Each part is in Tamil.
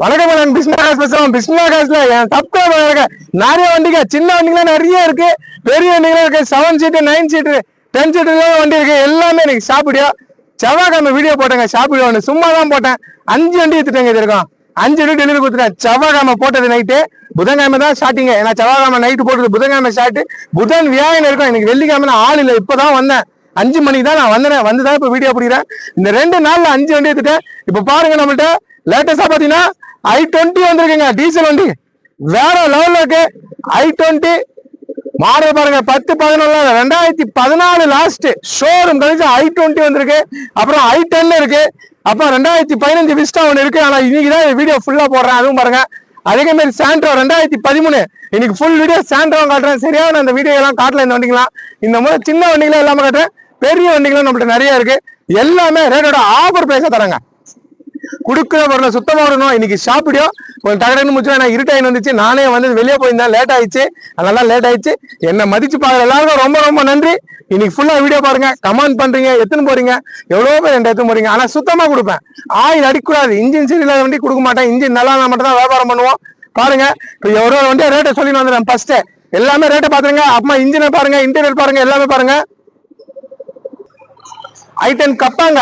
வணக்கம் நான் பிஸ்மா காசு பேசுறோம். பிஸ்மா காசுல என் தப்பு நிறைய வண்டிங்க. சின்ன வண்டிங்க நிறைய இருக்கு. பெரிய வண்டிங்களும் இருக்கு. Seven seat nine seat ten seat வண்டி இருக்கு. எல்லாமே எனக்கு சாப்பிடியோ செவ்வாய்க்கிழமை வீடியோ போட்டேங்க. சாப்பிடியோ ஒன்று சும்மா தான் போட்டேன். அஞ்சு வண்டி எடுத்துட்டேங்க இது இருக்கும் அஞ்சு வண்டி டெலிவரி கொடுத்துட்டேன். செவ்வாய்க்கிழமை போட்டது நைட்டு புதன்கிழமை தான் ஸ்டார்டிங்க ஏன்னா செவ்வாய்க்கிழமை நைட்டு போட்டது புதன்கிழமை ஸ்டார்ட் புதன் வியாழன் இருக்கும். எனக்கு வெள்ளிக்கிழமை நான் ஆள் இல்லை. இப்பதான் வந்தேன். அஞ்சு மணிக்கு தான் நான் வந்தேன். வந்து தான் இப்போ வீடியோ பிடிக்கிறேன். இந்த ரெண்டு நாளில் அஞ்சு வண்டி எடுத்துட்டேன். இப்போ பாருங்க நம்மள்ட்ட லேட்டஸ்டா பாத்தீங்கன்னா ஐ டுவெண்ட்டி வந்திருக்குங்க டீசல் வண்டி. வேற லெவல்ல இருக்கு. ஐ டுவெண்ட்டி மாடல் பாருங்க பத்து பதினொன்னு ரெண்டாயிரத்தி பதினாலு லாஸ்ட் ஷோரூம் கழிச்சு ஐ டுவெண்ட்டி வந்திருக்கு. அப்புறம் ஐ டென் இருக்கு. அப்புறம் ரெண்டாயிரத்தி பதினஞ்சு விஸ்டா ஒன்று இருக்கு. ஆனா இன்னைக்கு தான் வீடியோ ஃபுல்லா போடுறேன். அதுவும் பாருங்க. அதே மாதிரி சாண்ட்ரோ ரெண்டாயிரத்தி பதிமூணு. இன்னைக்கு ஃபுல் வீடியோ சாண்ட்ரோ காட்டுறேன். சரியா? நான் அந்த வீடியோ எல்லாம் காட்டல இந்த வண்டிங்களாம் இந்த முறை சின்ன வண்டிகளும் எல்லாமே காட்டுறேன். பெரிய வண்டிகளும் நம்மள்ட்ட நிறைய இருக்கு. எல்லாமே ரேட்டோட ஆஃபர் பிரைஸா தராங்க கொடுக்குற பொருளை சுத்தமாக வரணும் இன்னைக்கு ஷாப்பிடியோ கொஞ்சம் டகடன்னு முடிச்சு நான் இருட்டாயின் வந்துச்சு நானே வந்து வெளியே போயிருந்தேன். லேட் ஆயிடுச்சு. அதனால லேட் ஆயிடுச்சு. என்னை மதிச்சு பாக்குற எல்லாருக்கும் ரொம்ப ரொம்ப நன்றி. இன்னைக்கு ஃபுல்லா வீடியோ பாருங்க. கமெண்ட் பண்றீங்க. எத்தனை போறீங்க. எவ்வளோ பேர் என்கிட்ட எத்தனை போறீங்க. ஆனா சுத்தமா கொடுப்பேன். ஆயில் அடிக்கூடாது இன்ஜின் சரியில்லாத வண்டி கொடுக்க மாட்டேன். இன்ஜின் நல்லா மட்டும் தான் வியாபாரம் பண்ணுவோம். பாருங்க. இப்போ எவ்வளோ வண்டியை ரேட்டை சொல்லி வந்துடுறேன் ஃபர்ஸ்ட் எல்லாமே ரேட்டை பாத்துருங்க அப்புறமா இன்ஜினை பாருங்க. இன்டீரியர் பாருங்க. எல்லாமே பாருங்க. ஐட்டன் கப்பாங்க.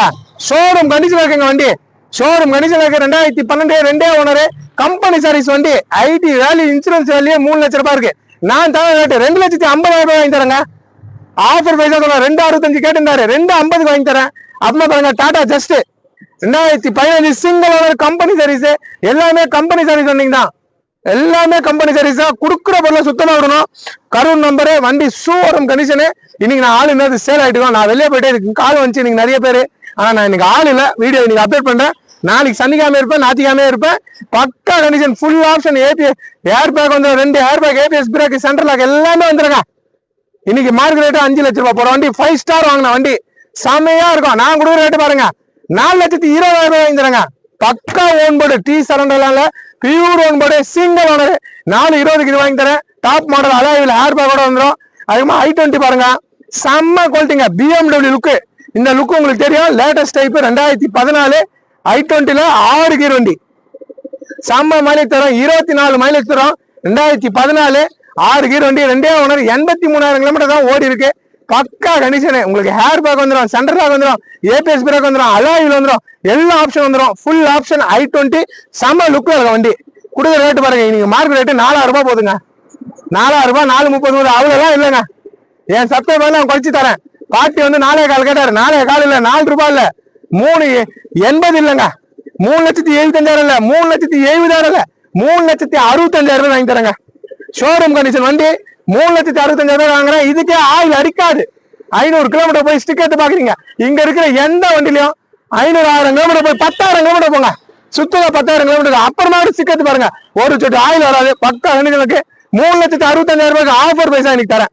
ஷோரூம் கண்டிச்சு இருக்குங்க வண்டி. ஷோரூம் கண்டிஷன் ரெண்டாயிரத்தி பன்னெண்டு ரெண்டே ஓனரு. கம்பெனி சர்வீஸ் வண்டி ஐடி வேல்யூ இன்சூரன்ஸ் வேல்யூ மூணு லட்ச ரூபாய் இருக்கு. நான் தர ரேட்டு ரெண்டு லட்சத்தி ஐம்பதாயிரம் ரூபாய் வாங்கி தரேங்க. ஆஃபர் பைசா சொல்றேன் ரெண்டு அறுபத்தஞ்சு கேட்டிருந்தாரு. ரெண்டு ஐம்பதுக்கு வாங்கி தரேன். அப்புறமா பாருங்க டாடா ஜஸ்ட் ரெண்டாயிரத்தி பதினஞ்சு சிங்கிள் ஓனர் கம்பெனி சர்வீஸ் எல்லாமே கம்பெனி சர்வீஸ் வண்டிங்க தான் எல்லாமே கம்பெனி சர்வீஸ் தான். கொடுக்குற பொருளை சுத்தமாக விடணும். கரூர் நம்பரு வண்டி ஷூவரம் கண்டிஷனு இன்னைக்கு நான் ஆள் என்னது சேல் ஆயிட்டு நான் வெளியே போயிட்டு இதுக்கு கால் வந்துச்சு. இன்னைக்கு நிறைய பேர். ஆனால் நான் இன்னைக்கு ஆள் இல்லை. வீடியோ இன்னைக்கு அப்டேட் பண்ணுறேன் நாளைக்கு சனிக்காம இருப்பேன் ஞாயிற்றுக்கிழமை இருப்பேன். பக்கா கண்டிஷன் ஃபுல் ஆப்ஷன் ஏபி ஏர் பேக் வந்து ரெண்டு airbag ABS brake centre lock எல்லாமே வந்துருங்க. இன்னைக்கு மார்க் ரேட்டு அஞ்சு லட்ச ரூபாய் போற வண்டி ஃபைவ் ஸ்டார் வாங்கின வண்டி. செமையா இருக்கும். நான் கொடுக்குற ரேட்டு பாருங்க. நாலு லட்சத்தி இருபதாயிரம் ரூபாய் வாங்கி தரேங்க பக்கா ஓன் போர்டு டி சரண்டர்ல pure own board single owner நாலு இருபதுக்கு இது வாங்கி தரேன் டாப் மாடல் அலாயில் ஏர் பேக்கோட வந்துடும் அதுமா ஐ டுவெண்ட்டி பாருங்க. செம்ம குவாலிட்டிங்க பிஎம்டபிள்யூ லுக்கு இந்த லுக் உங்களுக்கு தெரியும். லேட்டஸ்ட் டைப் ரெண்டாயிரத்தி பதினாலு. ஐ டுவெண்ட்டில ஆறு கீர் வண்டி. செம்ம மைலேஜ் தரும். இருபத்தி நாலு மைலேஜ் தரும். ரெண்டாயிரத்தி பதினாலு ஆறு கீர் வண்டி. ரெண்டே ஒன்று எண்பத்தி மூணாயிரம் கிலோமீட்டர் தான் ஓடி இருக்கு. பக்கா கண்டிஷனு உங்களுக்கு ஹேர் பேக் வந்துடும் சென்டர் பேக் வந்துடும் ஏபிஎஸ் பிரேக் வந்துடும் அலாயில் வந்துடும் எல்லா ஆப்ஷன் வந்துடும் ஃபுல் ஆப்ஷன் ஐ டுவெண்ட்டி செம்ம லுக்கில் இருக்கும் வண்டி. கொடுக்குற ரேட்டு பாருங்க. இன்னைக்கு மார்க் ரேட்டு நாலாயிரம் ரூபாய் போதுங்க. நாலாயிரம் ரூபாய் நாலு முப்பது ரூபாய் அவ்வளோலாம் இல்லைங்க. என் சப்ஸ்கிரைபர் நான் குறைச்சி தரேன். பாட்டி வந்து நாலே கால் கேட்டார். நாலே கால் இல்லை நாலு ரூபாய் இல்லை. மூணு எண்பது இல்லைங்க. மூணு லட்சத்தி எழுபத்தஞ்சாயிரம் இல்ல. மூணு லட்சத்தி எழுபதாயிரம் இல்ல. மூணு லட்சத்தி அறுபத்தஞ்சாயிரம் ரூபாய் வாங்கி தரேங்க ஷோரூம் கண்டிஷன் வண்டி மூணு லட்சத்தி அறுபத்தஞ்சாயிரம் ரூபாய் வாங்குறேன். இதுக்கே ஆயில் அடிக்காது. ஐநூறு கிலோமீட்டர் போய் ஸ்டிக் எடுத்து பாக்குறீங்க. இங்க இருக்கிற எந்த வண்டிலையும் ஐநூறு ஆயிரம் கிலோமீட்டர் போய் பத்தாயிரம் கிலோமீட்டர் போங்க. சுத்தல பத்தாயிரம் கிலோமீட்டர் அப்புறமா ஸ்டிக் எடுத்து பாருங்க. ஒரு சொட்டு ஆயில் வராது. பக்கம் வண்டிகளுக்கு மூணு லட்சத்தி அறுபத்தஞ்சாயிரம் ரூபாய்க்கு ஆஃபர் பைசா இன்னைக்கு தரேன்.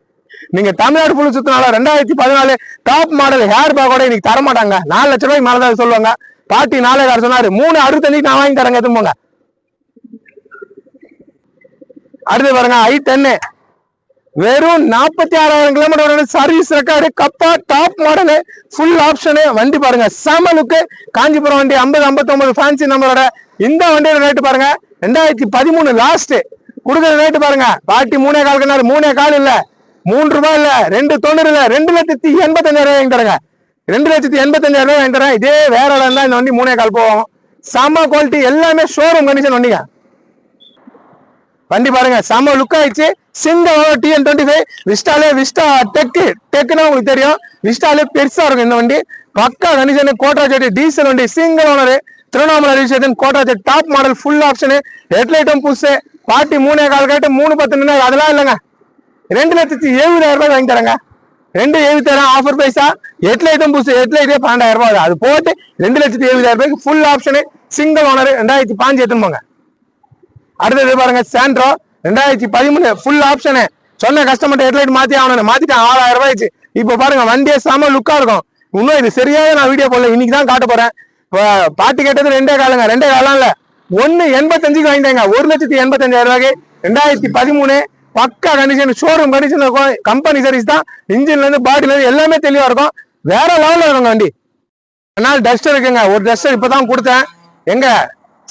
நீங்க தமிழ்நாடு ஃபுல் சுத்தினால ரெண்டாயிரத்தி பதினாலு டாப் மாடல் ஹேர் பேக்கோட இன்னைக்கு தர மாட்டாங்க நாலு லட்ச ரூபாய்க்கு மேல தான் சொல்லுவாங்க. பாட்டி நாலே கார் சொன்னாரு மூணு அறுபத்தஞ்சுக்கு நான் வாங்கி தரேங்க எதுவும் போங்க. அடுத்து பாருங்க ஐ டென்னு வெறும் நாற்பத்தி ஆறாயிரம் கிலோமீட்டர் சர்வீஸ் ரெக்கார்டு கப்பா டாப் மாடலு ஃபுல் ஆப்ஷனு வண்டி பாருங்க. செம லுக்கு காஞ்சிபுரம் வண்டி ஐம்பது ஐம்பத்தொன்பது ஃபேன்சி நம்பரோட இந்த வண்டியோட ரேட்டு பாருங்க. ரெண்டாயிரத்தி பதிமூணு லாஸ்ட் கொடுக்குற ரேட்டு பாருங்க. பாட்டி மூணே கால் கண்ணாரு மூணே கால் இல்லை. மூன்று ரூபாய் இல்ல ரெண்டு தொண்ணூறு இல்ல ரெண்டு லட்சத்தி எண்பத்தஞ்சாயிரம் ரூபாய் வாங்கி ரெண்டு லட்சத்தி எண்பத்தஞ்சாயிரம் ரூபாய் வாங்கி தரேன் இதே வேற இடம் தான் இந்த வண்டி மூணே கால் போவோம் செம குவாலிட்டி எல்லாமே ஷோரூம் கண்டிஷன் வண்டிங்க. வண்டி பாருங்க செம லுக் ஆயிடுச்சு. சிங்கிள் டிஎன் டுவெண்ட்டி ஃபைவ் விஸ்டாலே விஸ்டா டெக்கு டெக்குன்னா உங்களுக்கு தெரியும். விஸ்டாலே பெருசா இருக்கும் இந்த வண்டி. பக்கா கண்டிஷன் கோட்டா டீசல் வண்டி சிங்கிள் ஓனர் திருவண்ணாமலை ரிஜிஸ்ட்ரேஷன் கோட்டா டாப் மாடல் ஃபுல் ஆப்ஷனு ஹெட்லைட்டும் புதுசு. பாட்டி மூணே கால் கேட்டு மூணு பத்து நின்று அதெல்லாம் இல்லைங்க. ரெண்டு லட்சத்தி எழுபதாயிரம் ரூபாய் வாங்கி தராங்க ரெண்டு எழுபத்தாயிரம் ஆஃபர் பைசா பூசு எட் லைட்டே பன்னெண்டாயிரம் ரூபாய் அது போட்டு ரெண்டு லட்சத்தி எழுபதாயிரம் ரூபாய்க்கு ஃபுல் ஆப்ஷனு சிங்கிள் ஓனர் ரெண்டாயிரத்தி பாஞ்சு எடுத்துன்னு போங்க. அடுத்தது பாருங்க சாண்ட்ரோ ரெண்டாயிரத்தி பதிமூணு ஃபுல் ஆப்ஷனு சொன்ன கஸ்டமர் ஹெட்லைட் மாத்தி ஆகணும் மாத்திட்டேன் ஆறாயிரம் ரூபாய் ஆயிடுச்சு. இப்போ பாருங்க வண்டியே செம லுக்கா இருக்கும். இன்னும் இது சரியாக நான் வீடியோ போடல இன்னைக்கு தான் காட்ட போறேன். இப்போ பாட்டு கேட்டது ரெண்டே காலுங்க ரெண்டே காலம் இல்ல ஒன்னு எண்பத்தஞ்சுக்கு வாங்கிட்டாங்க. ஒரு லட்சத்தி எண்பத்தஞ்சாயிரம் ரூபாய்க்கு ரெண்டாயிரத்தி பதிமூணு பக்கா கண்டிஷன் ஷோரூம் கண்டிஷன் இருக்கும் கம்பெனி சர்வீஸ் தான் இன்ஜின்லேருந்து இருந்து இருந்து எல்லாமே தெளிவாக இருக்கும். வேற லெவலில் இருக்குங்க வண்டி. அதனால டஸ்டர் இருக்குங்க. ஒரு டஸ்டர் இப்போ தான் கொடுத்தேன். எங்க?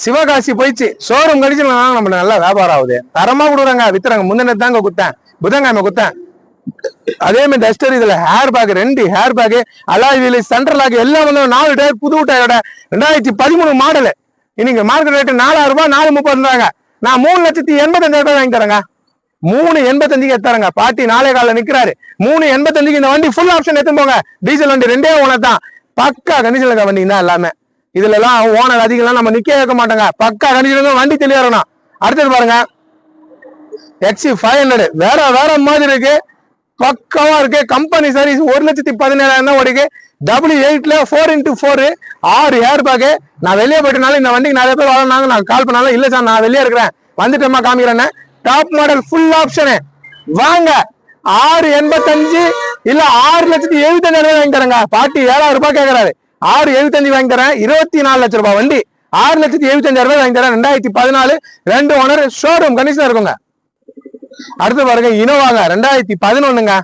சிவகாசி போயிடுச்சு. ஷோரூம் கண்டிஷன் நம்ம நல்லா வியாபாரம் ஆகுது. தரமாக கொடுக்குறாங்க. வித்துறாங்க. முந்தின தாங்க குத்தேன். புதன்கிழமை குத்தேன். அதே மாதிரி டஸ்டர் இதுல ஹேர் பேக் ரெண்டு airbag alloy wheel central lock எல்லாம் வந்து நாலு டயர் புது டயரோட ரெண்டாயிரத்தி பதிமூணு மாடல் இன்னைக்கு மார்க்கெட் ரேட்டு நாலாயிரம் ரூபாய் நாலு முப்பதுன்றாங்க. நான் மூணு லட்சத்தி எண்பத்தஞ்சாயிரம் ரூபாய் வாங்கி தரேங்க. மூணு எண்பத்தஞ்சுக்கு எத்தாருங்க. பாட்டி நாளே காலில் நிக்கிறாரு. மூணு எண்பத்தஞ்சுக்கு இந்த வண்டி ஃபுல் ஆப்ஷன் எடுத்து போங்க. டீசல் வண்டி ரெண்டே ஓனர் தான். பக்கா கண்டிஷன் இருக்க வண்டி தான் எல்லாமே. இதுல எல்லாம் ஓனர் அதிகம்லாம் நம்ம நிக்க வைக்க மாட்டோங்க. பக்கா கண்டிஷன் வண்டி தெளிவா இருக்கணும் அடுத்தது பாருங்க. எக்ஸி ஃபைவ் ஹண்ட்ரட் வேற வேற மாதிரி இருக்கு. பக்கமா இருக்கு. கம்பெனி சர்வீஸ் ஒரு லட்சத்தி பதினேழாயிரம் தான் ஓடிக்கு டபுள் எயிட்ல ஃபோர் இன்டூ ஃபோர் ஆறு ஏர் பேக்கு நான் வெளியே போயிட்டனால இந்த வண்டிக்கு நிறைய பேர் வரனாங்க நான் கால் பண்ணாலும் இல்ல சார் நான் வெளியே இருக்கிறேன். வந்துட்டேமா காமிக்கிறேன்னு. டாப் மாடல் ஃபுல் ஆப்ஷனு வாங்க. ஆறு எண்பத்தஞ்சு இல்ல ஆறு லட்சத்தி எழுபத்தஞ்சாயிரம் ரூபாய் வாங்கி தரேங்க. பாட்டி ஏழாயிரம் ரூபாய் கேட்கறாரு ஆறு எழுபத்தஞ்சு வாங்கி தரேன். இருபத்தி நாலு லட்சம் ரூபாய் வண்டி. ஆறு லட்சத்தி எழுபத்தஞ்சாயிரம் ரூபாய் வாங்கி தரேன். ரெண்டாயிரத்தி பதினாலு ரெண்டு ஓனர் ஷோரூம் கண்டிஷனா இருக்குங்க. அடுத்து பாருங்க இனோவாங்க. ரெண்டாயிரத்தி பதினொன்னுங்க.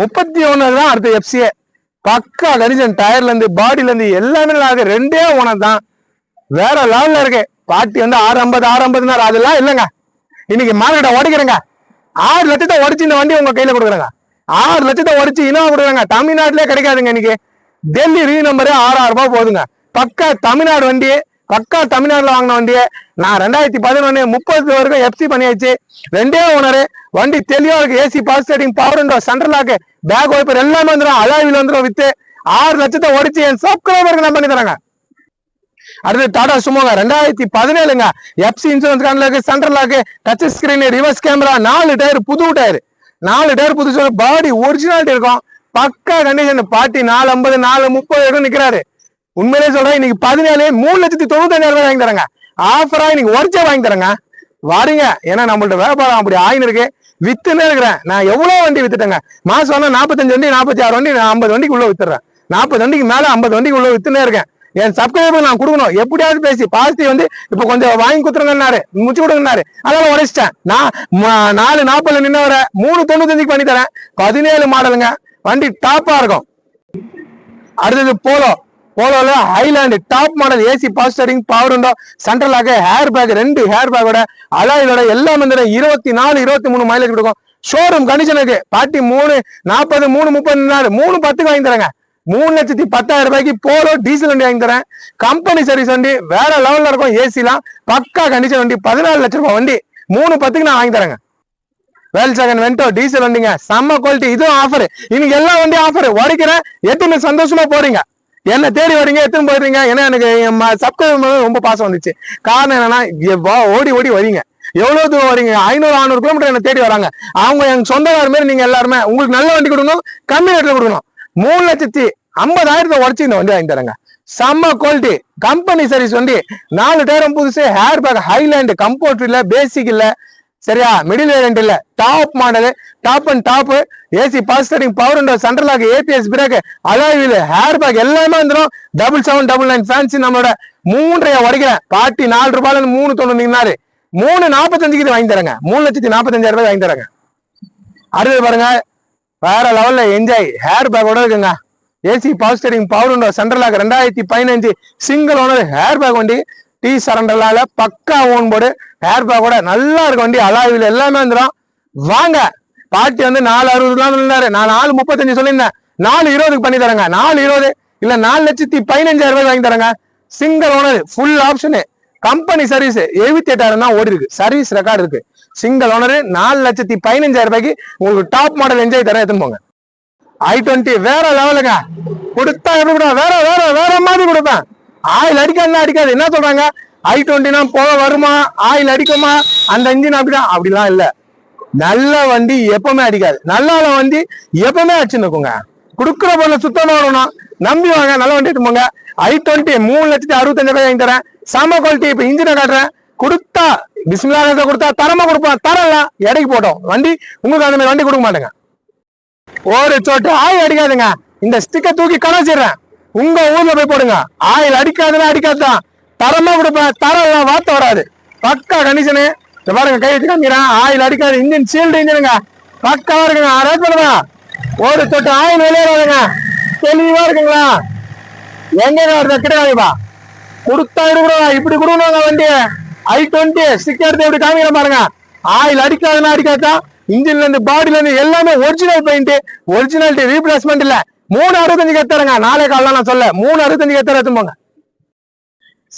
முப்பத்தி ஒன்னு தான் அடுத்து எஃப்சிஏ பக்கா கணிஜன் டயர்ல இருந்து பாடியில இருந்து எல்லாமே நல்லா இருக்கு. ரெண்டே ஓனர் தான். வேற லெவல்ல இருக்கு. பாட்டி வந்து ஆறு ஐம்பது ஆறு ஐம்பதுனாரு. அதெல்லாம் இல்லைங்க. இன்னைக்கு மார்க்கெட்டை உடைக்கிறேங்க. ஆறு லட்சத்தை உடைச்சு இந்த வண்டி உங்க கையில கொடுக்குறாங்க. ஆறு லட்சத்தை உடைச்சு இனவா கொடுக்குறாங்க. தமிழ்நாட்டிலே கிடைக்காதுங்க இன்னைக்கு. டெல்லி ரீ நம்பரே ஆறாயிரம் ரூபாய் போகுதுங்க. பக்கா தமிழ்நாடு வண்டி பக்கா தமிழ்நாட்டில் வாங்கின வண்டியை நான் ரெண்டாயிரத்தி பதினொன்று முப்பது வரைக்கும் எஃப்சி பண்ணியாச்சு. ரெண்டே ஓனரு வண்டி தெளிவாக இருக்கு. AC power steering power window central lock back wiper எல்லாமே வந்துடும் அலாவில் வந்துடும் வித்து. ஆறு லட்சத்தை உடைச்சு என் சப்ஸ்கிரைபருக்கு நான் பண்ணி தராங்க. அடுத்து டாடா சுமோங்க ரெண்டாயிரத்தி பதினேழுங்க. எஃப்சி இன்சூரன்ஸ் கார்டுல central lock touch screen reverse camera நாலு டயர் புது டயர் நாலு டயர் புது பாடி ஒரிஜினாலிட்டி இருக்கும். பக்கா கண்டிஷன் பாட்டி நாலு ஐம்பது நாலு முப்பது வரைக்கும் நிக்கிறாரு. உண்மையிலே சொல்றேன் இன்னைக்கு பதினேழு மூணு லட்சத்தி தொண்ணூத்தஞ்சாயிரம் ரூபாய் வாங்கி தரேங்க. ஆஃபரா இன்னைக்கு ஒரிச்சா வாங்கி தரேங்க. வாருங்க ஏன்னா நம்மள்ட்ட வியாபாரம் அப்படி ஆயின்னு இருக்கு. வித்துன்னு இருக்கிறேன். நான் எவ்வளவு வண்டி வித்துட்டேங்க? மாசம் ஆனா நாற்பத்தஞ்சு வண்டி நாற்பத்தி ஆறு வண்டி நான் ஐம்பது வண்டிக்கு உள்ள வித்துறேன். நாற்பது வண்டிக்கு மேல ஐம்பது வண்டிக்கு உள்ள வித்துனே இருக்கேன். என் சப்ஸ்கிரைபர் நான் கொடுக்கணும். எப்படியாவது பேசி பாசிட்டிவ் வந்து இப்ப கொஞ்சம் வாங்கி கொடுத்துருங்கன்னாரு. முடிச்சு கொடுங்கன்னாரு. அதெல்லாம் உடைச்சிட்டேன். நான் நாலு நாற்பதுல நின்று வர மூணு தொண்ணூத்தஞ்சுக்கு பண்ணி தரேன். பதினேழு மாடலுங்க. வண்டி டாப்பா இருக்கும். அடுத்தது Polo. போலோல Highline top model AC power steering power window சென்ட்ரலாக airbag ரெண்டு ஹேர் பேக்கோட அலாயோட எல்லாம் வந்து இருபத்தி நாலு இருபத்தி மூணு மைலேஜ் கொடுக்கும். ஷோரூம் கண்டிஷனுக்கு பாட்டி மூணு நாற்பது மூணு முப்பது நாலு மூணு பத்துக்கு வாங்கி தரேங்க. மூணு லட்சத்தி பத்தாயிரம் ரூபாய்க்கு போலோ டீசல் வண்டி வாங்கி தரேன் கம்பெனி சர்வீஸ் வண்டி வேற லெவல்ல இருக்கும் ஏசிலாம் பக்கா கண்டிஷன் வண்டி பதினாலு லட்ச ரூபாய் வண்டி. மூணு பத்துக்கு நான் வாங்கி தரேங்க. வேல் செகண்ட் வென்டோ டீசல் வண்டிங்க. செம்ம குவாலிட்டி இதுவும் ஆஃபர் இன்னைக்கு எல்லா வண்டியும் ஆஃபர் உடைக்கிறேன். எத்தனை சந்தோஷமா போறீங்க. என்ன தேடி வரீங்க எத்தனை போயிடுறீங்க. ஏன்னா எனக்கு சப்ஸ்கிரைபர் ரொம்ப பாசம் வந்துச்சு. காரணம் என்னன்னா வா- ஓடி ஓடி வரீங்க. எவ்வளவு தூரம் வரீங்க? ஐநூறு ஆறுநூறு கிலோமீட்டர் என்ன தேடி வராங்க. அவங்க எங்க சொந்தக்கார மாதிரி நீங்க எல்லாருமே உங்களுக்கு நல்ல வண்டி கொடுக்கணும் கம்மி ரேட்ல கொடுக்கணும். மூணு லட்சத்தி ஐம்பதாயிரத்தை உடச்சு இந்த வண்டி வாங்கி தரேங்க. செம்ம குவாலிட்டி கம்பெனி சர்வீஸ் வண்டி. நாலு டயரும் புதுசு ஹேர் பேக் ஹைலேண்ட் கம்போர்ட் இல்ல பேசிக் இல்ல. சரியா? மிடில் வேரியன்ட் இல்ல. Top model top and top AC power steering power window central lock ABS brake alloy airbag எல்லாமே வந்துடும் double seven double nine fancy நம்மளோட மூன்றைய உடைக்கிறேன். பாட்டி நாலு ரூபாயில மூணு தொண்ணூறு மூணு நாற்பத்தஞ்சுக்கு இது வாங்கி தரேங்க. மூணு லட்சத்தி நாற்பத்தஞ்சாயிரம் ரூபாய் வாங்கி தரேங்க. அடுத்தது பாருங்க. வேற லெவல்ல என்ஜாய் ஹேர் பேக்கோட இருக்குங்க. AC power steering power window central ரெண்டாயிரத்தி பதினஞ்சு சிங்கிள் ஓனர் ஹேர் பேக் வண்டி. டி சரண்டர்லால பக்கா ஓன் போர்டு ஹேர் பேக்கோட நல்லா இருக்கும் வண்டி. அலாவில் எல்லாமே வந்துடும் வாங்க. பாட்டி வந்து நாலு அறுபதுலாம் இருந்தாரு நான் நாலு முப்பத்தஞ்சு சொல்லியிருந்தேன். நாலு இருபதுக்கு பண்ணி தரேங்க. நாலு இருபது இல்ல நாலு லட்சத்தி பதினஞ்சாயிரம் ரூபாய் வாங்கி தரேங்க. Single owner full option company service எழுபத்தி எட்டாயிரம் தான் ஓடி இருக்கு சர்வீஸ் ரெக்கார்டு இருக்கு. சிங்கிள் ஓனர் நாலு லட்சத்தி பதினஞ்சாயிரம் ரூபாய்க்கு உங்களுக்கு டாப் மாடல் என்ஜாய் தரேன் எடுத்துன்னு போங்க. ஐ டுவெண்ட்டி வேற லெவலுங்க கொடுத்தா எப்படி கொடுப்பேன்? வேற வேற வேற மாதிரி கொடுப்பேன். ஆயில் அடிக்காதுன்னா அடிக்காது. என்ன சொல்றாங்க? ஐ டுவெண்ட்டினா போக வருமா? ஆயில் அடிக்குமா? அந்த இன்ஜின் அப்படிதான். அப்படிலாம் இல்ல. நல்ல வண்டி எப்பவுமே அடிக்காது. நல்ல வண்டி எப்பவுமே அடிச்சு கொடுக்குற பொருள் சுத்தமா வரணும் நம்பி வாங்க. நல்ல வண்டி எடுத்து போங்க. ஐ டுவெண்ட்டி மூணு லட்சத்தி அறுபத்தஞ்சு ரூபாய் வாங்கி தரேன். சம குவாலிட்டி இப்ப இன்ஜினை காட்டுறேன். கொடுத்தா பிஸ்மிலா கொடுத்தா தரமா கொடுப்பேன். தரலாம் எடைக்கு போட்டோம். வண்டி உங்களுக்கு அந்த மாதிரி வண்டி கொடுக்க மாட்டேங்க. ஒரு சொட்டு ஆயில் அடிக்காதுங்க. இந்த ஸ்டிக்கை தூக்கி கணச்சிடுறேன் உங்க ஊர்ல போய் போடுங்க. ஆயில் அடிக்காதுன்னா அடிக்காதுதான். தரமா கொடுப்பேன். தரம் எல்லாம் வார்த்தை வராது. பக்கா கண்டிஷனு இந்த பாருங்க கை வச்சு காமிக்கிறேன். ஆயில் அடிக்காது. இன்ஜின் சீல்டு இன்ஜினுங்க. பக்காவா இருக்குங்க. ரேட் பண்ணுங்க ஒரு சொட்டு ஆயில் வெளியேறாதுங்க தெளிவா இருக்குங்களா? எங்க கிடையாதுப்பா கொடுத்தா இருக்கிறோம் இப்படி கொடுக்கணுங்க வண்டி ஐ டுவெண்ட்டி ஸ்டிக் எடுத்து இப்படி காமிக்கிற பாருங்க. ஆயில் அடிக்காதுன்னா அடிக்காதா? இன்ஜின்ல இருந்து பாடியில இருந்து எல்லாமே ஒரிஜினல் பெயிண்ட் ஒரிஜினாலிட்டி ரீப்ளேஸ்மெண்ட் இல்ல. மூணு அறுபத்தஞ்சு கத்துறங்க நாளைக்கு காலைல நான் சொல்ல. மூணு அறுபத்தஞ்சு கத்துற எடுத்துப்போங்க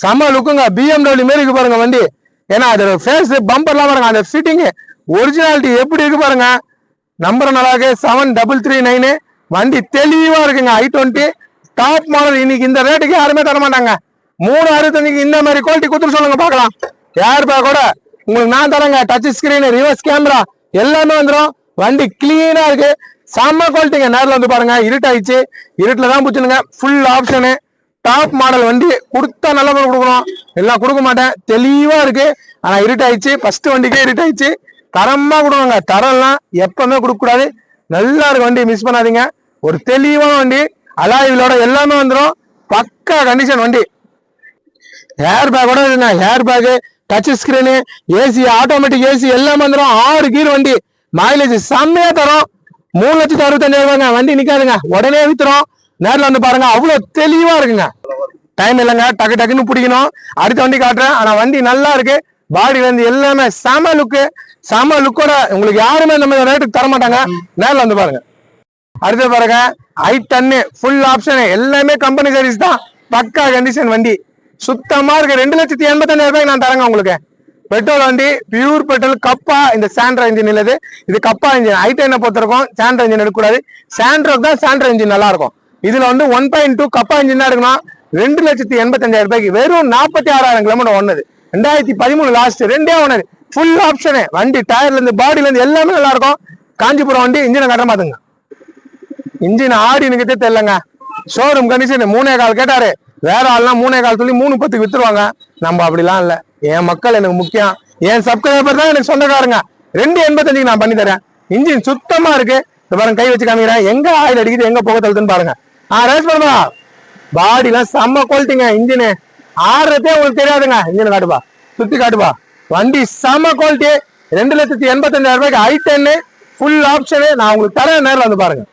செம்ம லுக்குங்க பிஎம்டபிள்யூ மாரி இருக்கு பாருங்க வண்டி. ஏன்னா அதோட ஃபேஸ் பம்பர்லாம் பாருங்க. அந்த ஃபிட்டிங் ஒரிஜினாலிட்டி எப்படி இருக்கு பாருங்க. நம்பர் நல்லா இருக்கு. செவன் டபுள் த்ரீ நைனு வண்டி தெளிவா இருக்குங்க. ஐ டுவெண்ட்டி டாப் மாடல் இன்னைக்கு இந்த ரேட்டுக்கு யாருமே தர மாட்டாங்க மூணு அறுபத்தஞ்சுக்கு இந்த மாதிரி குவாலிட்டி கொடுத்துட்டு சொல்லுங்க பார்க்கலாம். ஏர்பேக் கூட? உங்களுக்கு நான் தரேங்க. டச் ஸ்கிரீன் ரிவர்ஸ் கேமரா எல்லாமே வந்துடும் வண்டி கிளீனா இருக்கு. செம்ம குவாலிட்டிங்க நேரில் வந்து பாருங்க. இருட்டாயிடுச்சு. இருட்டில் தான் பிடிச்சிடுங்க ஃபுல் ஆப்ஷனு டாப் மாடல் வண்டி கொடுத்தா நல்ல பொருள் கொடுக்கணும். எல்லாம் கொடுக்க மாட்டேன். தெளிவாக இருக்கு. ஆனால் இருட்டாயிடுச்சு. ஃபர்ஸ்ட் வண்டிக்கே இருட்டாயிடுச்சு. தரமாக கொடுங்க. தரம்லாம் எப்பவுமே கொடுக்கக்கூடாது நல்லா இருக்கு வண்டி. மிஸ் பண்ணாதீங்க. ஒரு தெளிவான வண்டி. அலாய்விலோட எல்லாமே வந்துடும் பக்கா கண்டிஷன் வண்டி. ஹேர் பேக்கோட கூட airbag touch screen AC automatic AC எல்லாம் வந்துடும் ஆறு கீர் வண்டி. மைலேஜ் செம்மையா தரும். மூணு லட்சத்தி அறுபத்தஞ்சாயிரம் ரூபாய்ங்க. வண்டி நிக்காதுங்க. உடனே வித்துரும். நேரில் வந்து பாருங்க. அவ்வளவு தெளிவா இருக்குங்க. டைம் இல்லைங்க. டக்கு டக்குன்னு பிடிக்கணும். அடுத்த வண்டி காட்டுறேன். ஆனா வண்டி நல்லா இருக்கு. பாடி வந்து எல்லாமே செம லுக்கு செம லுக்கோட உங்களுக்கு யாருமே நம்ம ரேட்டுக்கு தர மாட்டாங்க. நேரில் வந்து பாருங்க. அடுத்து பாருங்க. ஐ டன்னு ஃபுல் ஆப்ஷன் எல்லாமே கம்பெனி சர்வீஸ் தான். பக்கா கண்டிஷன் வண்டி. சுத்தமா இருக்கு. ரெண்டு லட்சத்தி எண்பத்தஞ்சாயிரம் ரூபாய்க்கு நான் தரேங்க உங்களுக்கு. பெட்ரோல் வண்டி பியூர் பெட்ரோல் கப்பா இந்த சாண்ட்ரா இன்ஜின் இல்லது இது கப்பா இன்ஜின் ஐ டென்னை பொறுத்திருக்கும்? சாண்ட்ரா இன்ஜின் எடுக்கக்கூடாது. சாண்ட்ரோக்கு தான் சாண்ட்ரா இன்ஜின் நல்லா இருக்கும் இதுல வந்து one point two Kappa engine தான் எடுக்கணும். ரெண்டு லட்சத்தி எண்பத்தஞ்சாயிரம் ரூபாய்க்கு வெறும் நாற்பத்தி ஆறாயிரம் கிலோமீட்டர் ஒன்னது ரெண்டாயிரத்தி பதிமூணு லாஸ்ட் ரெண்டே ஒன்னது ஃபுல் ஆப்ஷனு வண்டி டயர்ல இருந்து பாடியில இருந்து எல்லாமே நல்லா இருக்கும் காஞ்சிபுரம் வண்டி இன்ஜினை கட்ட மாத்துங்க இன்ஜின் ஆடி நிக்கத்தே தெரியலங்க. ஷோரூம் கண்டிஷன் மூணே கால் கேட்டாரு. வேற ஆள்லாம் மூணே கால் சொல்லி மூணு பத்துக்கு வித்துருவாங்க. நம்ம அப்படிலாம் இல்ல. என் மக்கள் எனக்கு முக்கியம். என் சப்ஸ்கிரைபர் தான் எனக்கு சொந்தக்காரங்க. ரெண்டு எண்பத்தஞ்சுக்கு நான் பண்ணி தரேன். இன்ஜின் சுத்தமா இருக்கு. பாருங்க கை வச்சு காமிக்கிறேன். எங்க ஆயில் அடிக்குது எங்க புகை தள்ளுதுன்னு பாருங்க. ஆ ரேஸ் பண்ணுவா பாடிலாம் செம்ம குவாலிட்டிங்க இன்ஜினு. ஆடுறதே உங்களுக்கு தெரியாதுங்க. இன்ஜின் காட்டுப்பா. சுத்தி காட்டுப்பா. வண்டி செம்ம குவாலிட்டி ரெண்டு லட்சத்தி எண்பத்தஞ்சாயிரம் ரூபாய்க்கு ஐ டென்னு ஃபுல் ஆப்ஷனு நான் உங்களுக்கு தரேன் நேரில் வந்து பாருங்க.